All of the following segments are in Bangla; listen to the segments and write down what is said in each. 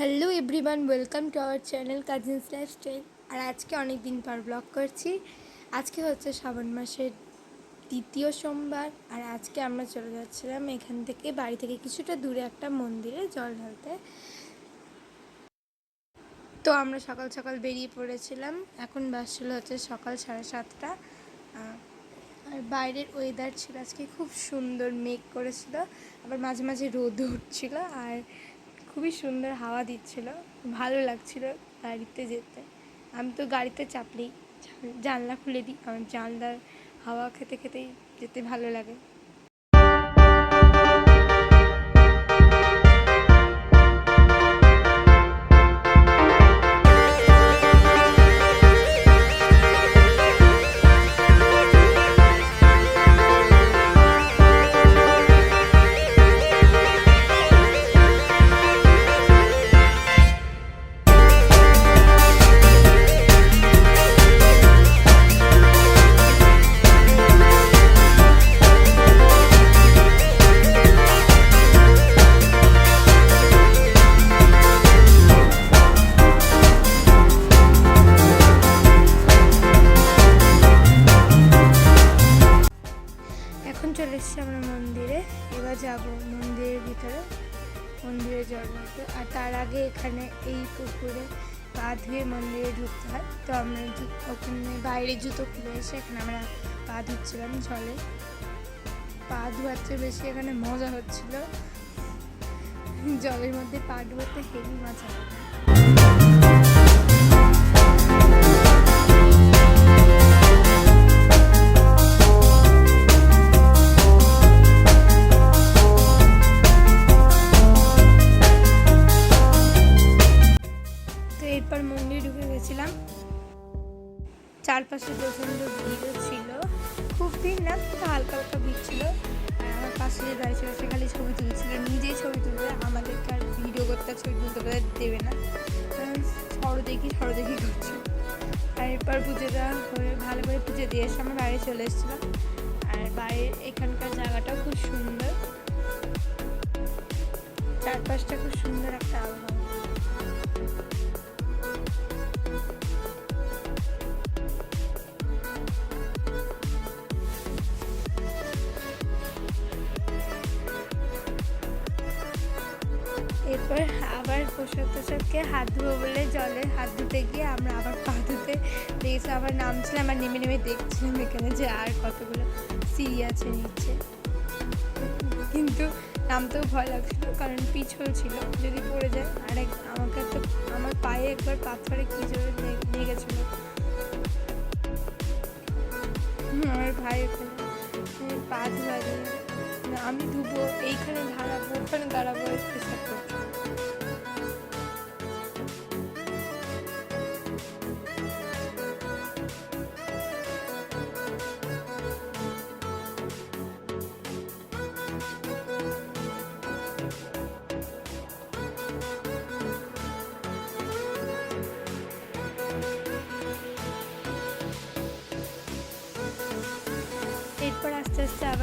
Hello everyone welcome to our channel cousins lifestyle আর আজকে অনেক দিন পর ব্লগ করছি। আজকে হচ্ছে শ্রাবণ মাসের দ্বিতীয় সোমবার। আর আজকে আমরা চলে যাচ্ছিলাম এখান থেকে বাড়ি থেকে কিছুটা দূরে একটা মন্দিরে জল ঢালতে। তো আমরা সকাল সকাল বেরিয়ে পড়েছিলাম। এখন বাস বাসছিল হচ্ছে সকাল সাড়ে সাতটা। আর বাইরের ওয়েদার ছিল আজকে খুব সুন্দর মেঘ করেছিল। আবার মাঝে মাঝে রোদ উঠছিল। আর খুবই সুন্দর হাওয়া দিচ্ছিল, ভালো লাগছিল গাড়িতে যেতে। আমি তো গাড়িতে চাপলেই জান- জানলা খুলে দিই, আমার জানলার হাওয়া খেতে খেতেই যেতে ভালো লাগে। এসেছি আমরা মন্দিরে। এবার যাব মন্দিরের ভিতরে, মন্দিরে জল আর তার আগে এখানে এই পুকুরে পা ধুয়ে মন্দিরে ঢুকতে হয়। তো আমরা ওখানে বাইরে জুতো খুলে এসে এখানে আমরা পা ধুচ্ছিলাম জলে। পা ধোয়ার চেয়ে বেশি এখানে মজা হচ্ছিল। জলের মধ্যে পা ধোয়াতে হেভি মজা। লাগে মন্দির চারপাশে প্রচণ্ড ভিড়ও ছিল, খুব ভিড় না হালকা হালকা ভিড় ছিল। আমার পাশে যে দাঁড়িয়ে ছিল, সে খালি ছবি তুলছিল নিজেই ছবি তুলবে, আমাদেরকে আর ভিডিও করতে ছবি তুলতে বোধহয় দেবে না। সরো দেখি সরো দেখি করছে। আর এরপর পুজোটা হয়ে ভালো করে পুজো দিয়ে এসে আমরা বাইরে চলে এসেছিলাম। আর বাইরের এখানকার জায়গাটাও খুব সুন্দর। চারপাশটা খুব সুন্দর একটা আবহাওয়া। এরপর আবার প্রসাদ প্রসাদকে হাত ধুবো বলে জলে হাত ধুতে গিয়ে আমরা আবার পা ধুতে দেখেছি আবার নামছিলাম আর নেমে নেমে দেখছিলাম এখানে যে আর কতগুলো সিঁড়ি আছে নিচে। কিন্তু নামতেও ভয় লাগছিল কারণ পিছল ছিল যদি পড়ে যায় আর এক আমাকে তো আমার পায়ে একবার পাথরে কি জোরে লে- লেগেছিলো হুম, আমার ভাই ওখানে পা ধোয়া আমি ধুবো এইখানে দাঁড়াবো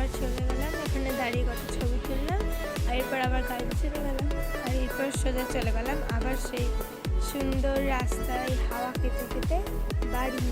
আবার চলে গেলাম ওখানে দাঁড়িয়ে কত ছবি তুললাম, আর এরপর আবার গাড়ি চলে গেলাম, আর এরপর সোজা চলে গেলাম আবার সেই সুন্দর রাস্তায় হাওয়া খেতে খেতে বাড়ি।